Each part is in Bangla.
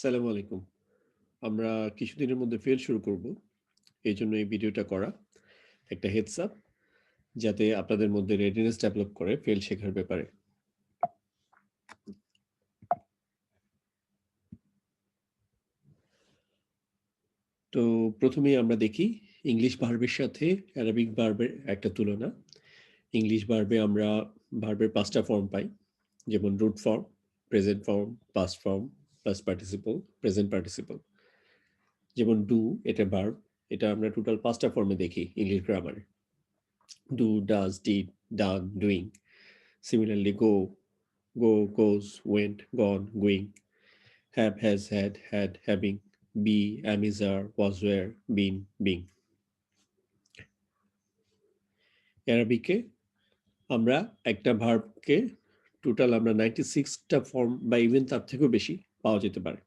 সালামু আলাইকুম। আমরা কিছুদিনের মধ্যে ফেল শুরু করব। এই জন্য এই ভিডিওটা করা। একটা হেডস আপ যাতে আপনাদের মধ্যে রেডিনেস ডেভেলপ করে ফেল শেখার ব্যাপারে। তো প্রথমেই আমরা দেখি ইংলিশ ভার্বের সাথে অ্যারাবিক ভার্বের একটা তুলনা। ইংলিশ ভার্বে আমরা ভার্বের পাঁচটা ফর্ম পাই। যেমন root form, present form, past form, past participle, present participle. যেমন ডু এটা ভার্ব, এটা আমরা টোটাল ৫ টা ফর্মে দেখি English গ্রামারে। Do, does, did, done, doing. Go, go, goes, went, gone, going. Have, has, had, had, having. Be, am, is, are, was, were, been, being. অ্যারাবিকে আমরা একটা ভার্বকে টোটাল আমরা 96 টা ফর্ম বা ইভেন তার থেকেও বেশি পাওয়া যেতে পারে।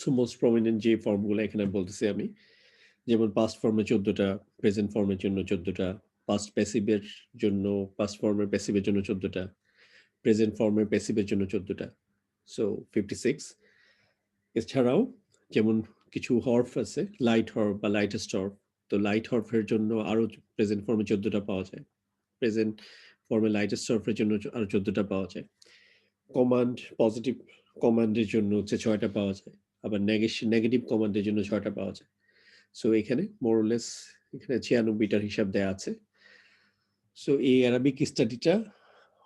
সো মোস্ট প্রমিনেন্ট যে ফর্মগুলো এখানে বলতেছি আমি, যেমন পাস্ট ফর্মে চোদ্দটা প্রেজেন্ট ফর্মের জন্য চোদ্দটা পাস্ট প্যাসিভের জন্য পাস্ট ফর্মের প্যাসিভের জন্য চোদ্দটা প্রেজেন্ট ফর্মের প্যাসিভের জন্য চোদ্দটা সো ফিফটি সিক্স এছাড়াও যেমন কিছু হর্ফ আছে লাইট হর্ফ বা লাইটেস্ট হর্ফ তো লাইট হর্ফের জন্য আরও প্রেজেন্ট ফর্মে চোদ্দটা পাওয়া যায়। প্রেজেন্ট ফর্মে লাইটেস্ট হর্ফের জন্য আরও চোদ্দটা পাওয়া যায়। কমান্ড পজিটিভ কমান্ডের জন্য হচ্ছে ছয়টা পাওয়া যায়। আবার নেগেটিভ কমান্ডের জন্য ছয়টা পাওয়া যায়। সো এখানে মোরলেস এখানে ছিয়ানব্বইটার হিসাব দেয়া আছে। সো এই অ্যারাবিক স্টাডিটা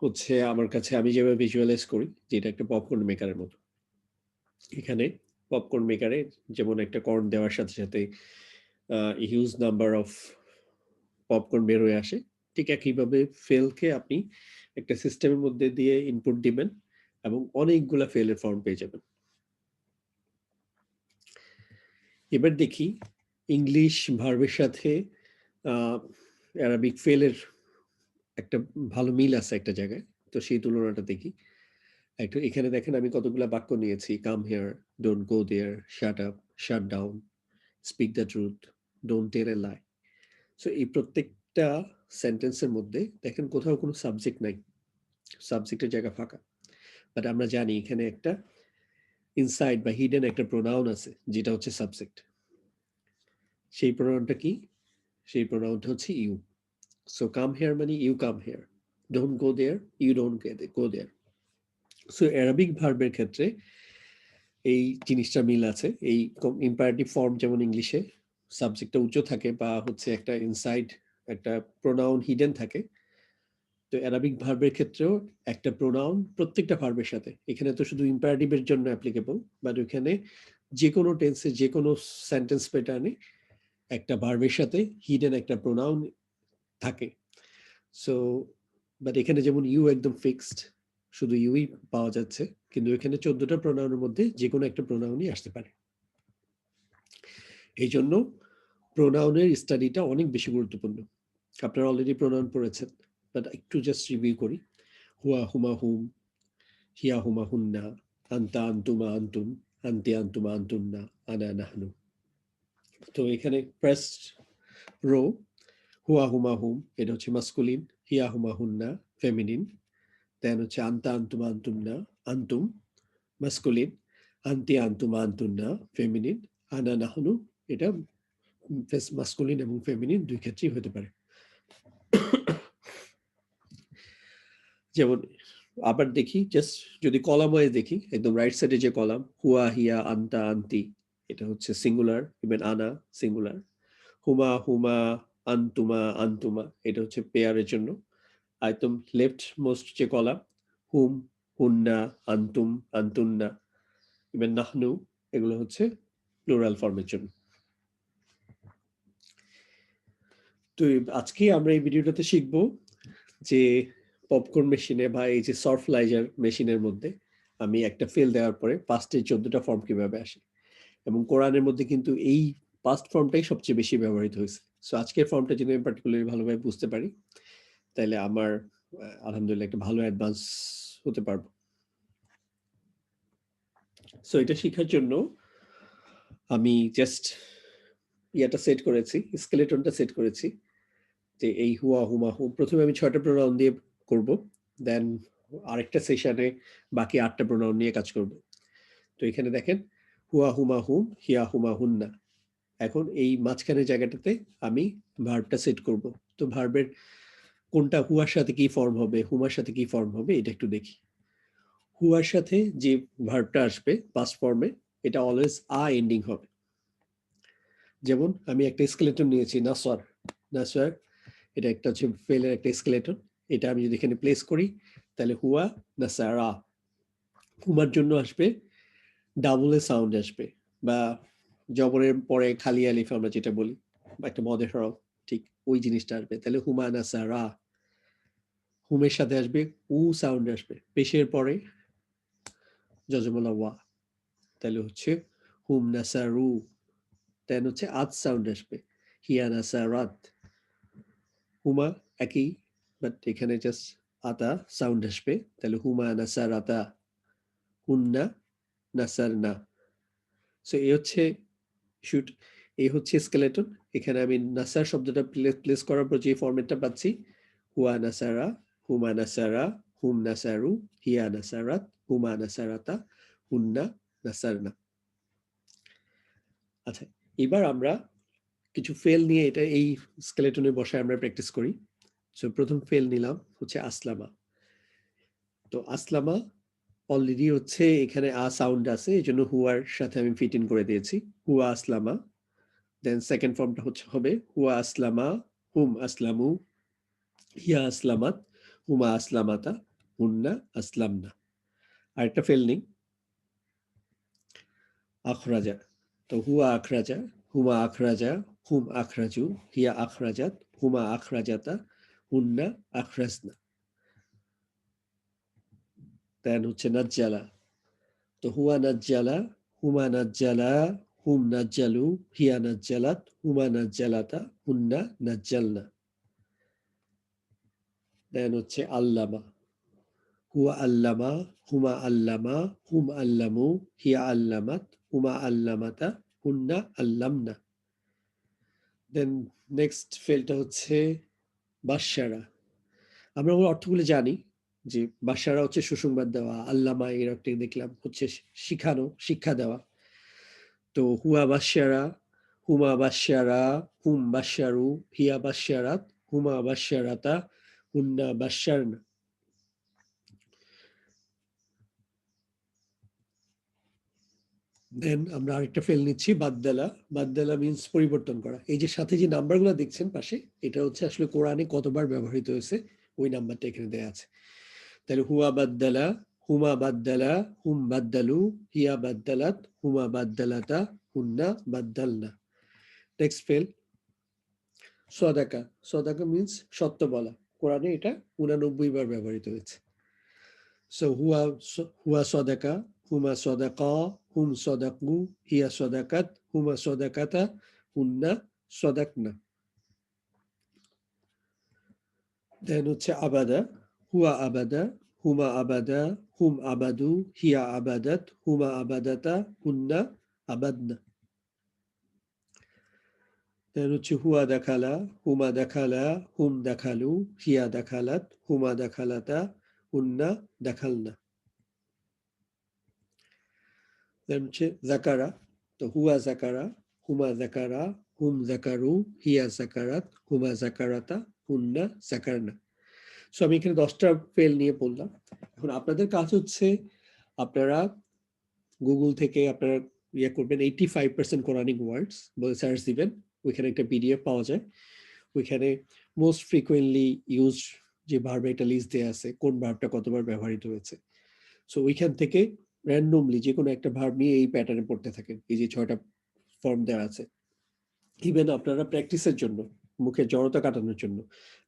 হচ্ছে আমার কাছে আমি যেভাবে ভিজুয়ালাইজ করি, যে এটা একটা পপকর্ন মেকারের মতো। এখানে পপকর্ন মেকারে যেমন একটা কর্ন দেওয়ার সাথে সাথে হিউজ নাম্বার অফ পপকর্ন বের হয়ে আসে। ঠিক একইভাবে ফেলকে আপনি একটা সিস্টেমের মধ্যে দিয়ে ইনপুট দিবেন এবং অনেকগুলা ফেলের ফর্ম পেয়ে যাবেন। এবার দেখি ইংলিশ ভার্বের সাথে অ্যারাবিক ফেলের একটা ভালো মিল আছে একটা জায়গায়। তো সেই তুলনাটা দেখি। একটু এখানে দেখেন আমি কতগুলা বাক্য নিয়েছি। Come here don't go there, shut up, shut down, speak the truth, don't tell a lie. So এই প্রত্যেকটা সেন্টেন্সের মধ্যে দেখেন কোথাও কোনো সাবজেক্ট নাই। সাবজেক্টের জায়গা ফাঁকা। বাট আমরা জানি এখানে একটা ইনসাইড বা হিডেন একটা প্রোনাউন আছে যেটা হচ্ছে সাবজেক্ট। সেই প্রোনাউনটা কি? সেই প্রোনাউনটা হচ্ছে ইউ। সো কাম হেয়ার মানে you come here don't go there, you don't go there. So Arabic ভার্বের ক্ষেত্রে এই জিনিসটা মিল আছে। এই ইম্পারেটিভ ফর্ম যেমন ইংলিশে সাবজেক্টটা উচ্চ থাকে বা হচ্ছে একটা ইনসাইড একটা প্রোনাউন হিডেন থাকে। তো অ্যারাবিক ভার্বের ক্ষেত্রেও একটা প্রোনাউন প্রত্যেকটা ভার্বের সাথে। এখানে তো শুধু ইম্পারেটিভ এর জন্য অ্যাপ্লিকেবল বাট ওখানে যেকোনো টেন্সে যেকোনো সেন্টেন্স প্যাটার্নে একটা ভার্বের সাথে হিডেন একটা প্রোনাউন থাকে। সো বাট এখানে যেমন ইউ একদম ফিক্সড শুধু ইউই পাওয়া যাচ্ছে। কিন্তু এখানে 14 টা প্রোনাউনের মধ্যে যেকোনো একটা প্রোনাউনই আসতে পারে। এই জন্য প্রোনাউনের স্টাডিটা অনেক বেশি গুরুত্বপূর্ণ। আপনারা অলরেডি প্রোনাউন পড়েছেন। বাট একটু জাস্ট রিভিউ করি। হুয়া, হুমা, হুম, হিয়া, হুমা, হুন্না, আনতা, আনতুমা, আনতুম, আনতি, আনতুমা, আনতুন্না, আনা, নাহনু। তো এখানে ফার্স্ট রো হুয়া, হুমা, হুম এটা হচ্ছে মাস্কুলিন, হিয়া, হুমা, হুন্না ফেমিনিন। দেন হচ্ছে আনতা, আনতুমা, আনতুন্না, আনতুম মাস্কুলিন, আনতি, আনতুমা, আনতুন্না ফেমিনিন, আনা, নাহনু এটা মাস্কুলিন এবং ফেমিনিন ২ ক্ষেত্রেই হতে পারে। যেমন আবার দেখি জাস্ট যদি কলাম ওয়াইজ দেখি একদম রাইট সাইডে যে কলাম হুয়া, হিয়া, আন্তা আন্তি এটা হচ্ছে সিঙ্গুলার ইভেন আনা সিঙ্গুলার। হুমা, হুমা, আন্তুমা আন্তুমা এটা হচ্ছে পেয়ারের জন্য। একদম লেফট মোস্ট যে কলাম হুম, হুন্না, আন্তুম আন্তুন্না ইভেন নাহনু এগুলো হচ্ছে প্লুরাল ফর্মের জন্য। তো আজকে আমরা এই ভিডিওটাতে শিখব যে পপকর্ন মেশিনে বা এই যে সর্ফলাইজার মেশিনের মধ্যে আমি একটা ফেল দেওয়ার পরে পাস্টের চোদ্দটা ফর্ম কীভাবে আসে। এবং কোরআনের মধ্যে কিন্তু এই পাস্ট ফর্মটাই সবচেয়ে বেশি ব্যবহৃত হয়েছে। সো আজকের ফর্মটা যদি আমি পার্টিকুলারলি ভালোভাবে বুঝতে পারি তাইলে আমার আলহামদুলিল্লাহ একটা ভালো অ্যাডভান্স হতে পারব। সো এটা শিখার জন্য আমি জাস্ট ইয়াটা সেট করেছি, স্কেলেটনটা সেট করেছি। যে এই হুয়া, হুমা, হুম প্রথমে আমি ৬ টা প্রোনাউন দিয়ে করব। দেন আরেকটা সেশনে বাকি ৮ টা প্রোনাউন নিয়ে কাজ করব। তো এখানে দেখেন, হুয়া হুমা হুম, হিয়া হুমা হুন্না। এখন এই মাঝখানের জায়গাটাতে আমি ভার্বটা সেট করব। তো ভার্বের কোনটা হুয়ার সাথে কি ফর্ম হবে, হুমার সাথে কি ফর্ম হবে, এটা একটু দেখি। হুয়ার সাথে যে ভার্বটা আসবে পাস্ট ফর্মে এটা অলওয়েজ আ এন্ডিং হবে। যেমন আমি একটা স্কেলেটন নিয়েছি নাসর নাসর এটা একটা হচ্ছে ফেলের একটা স্কেলেটন এটা আমি যদি এখানে প্লেস করি, তাহলে হুয়া নাসারা হুমার জন্য আসবে ডাবলে সাউন্ড আসবে, বা জবরের পরে খালি আলিফ আমরা যেটা বলি, বা একটা মদের হরফ ঠিক ওই জিনিসটা আসবে। তাহলে হুমা নাসারা হুমের সাথে আসবে, উ সাউন্ড আসবে। পেশের পরে, যজমলা ওয়া, তাহলে হচ্ছে হুম নাসারু দেন হচ্ছে আত সাউন্ড আসবে। হিয়া নাসারাত হুমা একই বাট এখানে জাস্ট আতা সাউন্ড আসবে তাহলে হুমা নাসারাতা হুন্না নাসারনা সো এই হচ্ছে শুট এই হচ্ছে স্কেলেটন এখানে আমি নাসার শব্দটা প্লেস করার পর যে ফরম্যাটটা পাচ্ছি হুয়া নাসারা হুমা নাসারা হুম নাসারু হিয়া নাসারাত হুমা নাসারাতা হুন্না নাসারনা আচ্ছা এবার আমরা কিছু ফেল নিয়ে এটা এই স্কেলেটনে বসায় আমরা প্র্যাকটিস করি সো প্রথম ফেল নিলাম হচ্ছে আসলামা। তো আসলামা অলরেডি হচ্ছে এখানে আ সাউন্ড আছে এই জন্য হুয়ার সাথে আমি ফিট ইন করে দিয়েছি। হুয়া আসলামা? দেন সেকেন্ড ফর্মটা হচ্ছে হবে হুয়া আসলামা? হুম আসলামু। হিয়া আসলামাত, হুমা আসলামাতা, হুন্না আসলামনা। আরেকটা ফেল নেই। আখরাজা। তো হুয়া আখরাজা? হুমা আখরাজা, হুম আখরাজু, হিয়া আখরাজাত, হুমা আখরাজাতা হুন্না আখরাজনা। দেন হচ্ছে নাজ্জালা। তো হুয়া নাজ্জালা, হুমা নাজ্জালা, হুম নাজ্জালু, হিয়া নাজ্জালাত, হুমা নাজ্জালাতা, হুন্না নাজ্জালনা। দেন হচ্ছে আল্লামা। হুয়া আল্লামা, হুমা আল্লামা, হুম আল্লামু, হিয়া আল্লামাত, হুমা আল্লামাতা, হুন্না আল্লামনা। দেন নেক্সট ফেলটা হচ্ছে বাসারা আমরা ওর অর্থগুলো জানি যে বাদশারা হচ্ছে সুসংবাদ দেওয়া, আল্লামা এর একটা দেখলাম হচ্ছে শিখানো, শিক্ষা দেওয়া। তো হুয়া বাদশারা, হুমা বাদশারা, হুম বাদশারু, হিয়া বাদশারাত হুমা বাদশারাতা, হুন্না বাসারনা দেন আমরা আরেকটা ফেল নিচ্ছি, বাদ্দালা। বাদ্দালা মিন্স পরিবর্তন করা। এই যে সাথে যে নাম্বারগুলো দেখছেন পাশে, এটা হচ্ছে আসলে কোরআনে কতবার ব্যবহৃত হয়েছে, ওই নাম্বারটা এখানে দেওয়া আছে। তাহলে হুয়া বাদ্দালা, হুমা বাদ্দালা, হুম বাদ্দালু, হিয়া বাদ্দালাত, হুমা বাদ্দালাতা, হুন্না বাদ্দালনা। নেক্সট ফেল সদাকা। সদাকা মিন্স সত্য বলা। কোরআনে এটা উনানব্বই বার ব্যবহৃত হয়েছে। সো হুয়া হুয়া সদাকা, হুমা সদাকা হুম সদাকু হিয়া সদাকাত হুমা সদাকাতা হুন্না সদাকনা দেন হচ্ছে আবাদা হুয়া আবাদা হুমা আবাদা হুম আবাদু হিয়া আবাদাত হুমা আবাদাতা হুন্না আবাদনা দেন হচ্ছে হুয়া দেখালা হুমা দেখালা হুম দেখালু হিয়া দেখালাত হুমা দেখালাতা হুন্না দেখালনা হচ্ছে জাকারা তো হুয়া জাকারা হুমা জাকারা হুম জাকারু হিয়া জাকারাত হুমা জাকারাতা হুন্না জাকারনা সো আমি এখানে দশটা ফেল নিয়ে পড়লাম। এখন আপনাদের কাজ হচ্ছে আপনারা গুগল থেকে আপনারা ইয়ে করবেন eighty five percent Quranic words বলে সার্চ দিবেন। ওইখানে একটা পিডিএফ পাওয়া যায়। ওইখানে মোস্ট ফ্রিকুয়েন্টলি ইউজ যে ভার্ব একটা লিস্ট দেওয়া আছে, কোন ভার্বটা কতবার ব্যবহৃত হয়েছে। সো ওইখান থেকে র্যান্ডমলি যে কোনো একটা ভার্ব নিয়ে এই প্যাটার্নে পড়তে থাকেন। এই যে ছয়টা ফর্ম দেওয়া আছে। ইভেন আপনারা প্র্যাকটিসের জন্য, মুখে জড়তা কাটানোর জন্য,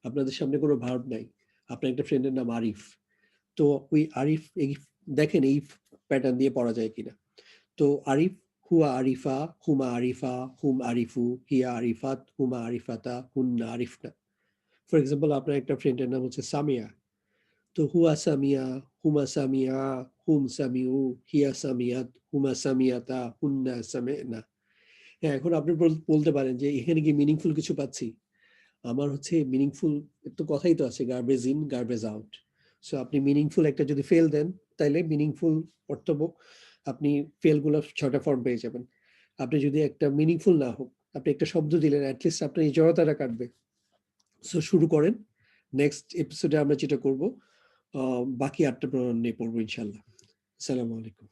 আপনাদের সামনে কোনো ভার্ব নাই। আপনার একটা ফ্রেন্ডের নাম আরিফ। তো ওই আরিফ, এই দেখেন এই প্যাটার্ন দিয়ে পড়া যায় কিনা। তো আরিফ, হুয়া আরিফা, হুমা আরিফা, হুম আরিফু, হিয়া আরিফাত হুমা আরিফাতা, হুন্না আরিফনা। ফর এক্সাম্পল আপনার একটা ফ্রেন্ডের নাম হচ্ছে সামিয়া। তো হুয়া সামিয়া, হুমা সামিয়া হুম সামিউ হিয়া সামিয়াত হুমা সামিয়াতা হুন্না সামেনা হ্যাঁ এখন আপনি বলতে পারেন যে এখানে কি মিনিংফুল কিছু পাচ্ছি আমার হচ্ছে মিনিংফুল তো কথাই তো আছে garbage in garbage out so আপনি মিনিংফুল একটা যদি ফেল দেন তাইলে মিনিংফুল অর্থ আপনি ফেলগুলো ছটা ফর্ম পেয়ে যাবেন। আপনি যদি একটা মিনিংফুল না হোক, আপনি একটা শব্দ দিলেন এট লিস্ট আপনার এই জড়তাটা কাটবে। সো শুরু করেন। নেক্সট এপিসোডে আমরা যেটা করব বাকি ৮ টা প্রণয়ন নিয়ে পড়ব ইনশাআল্লাহ। আসসালামু আলাইকুম।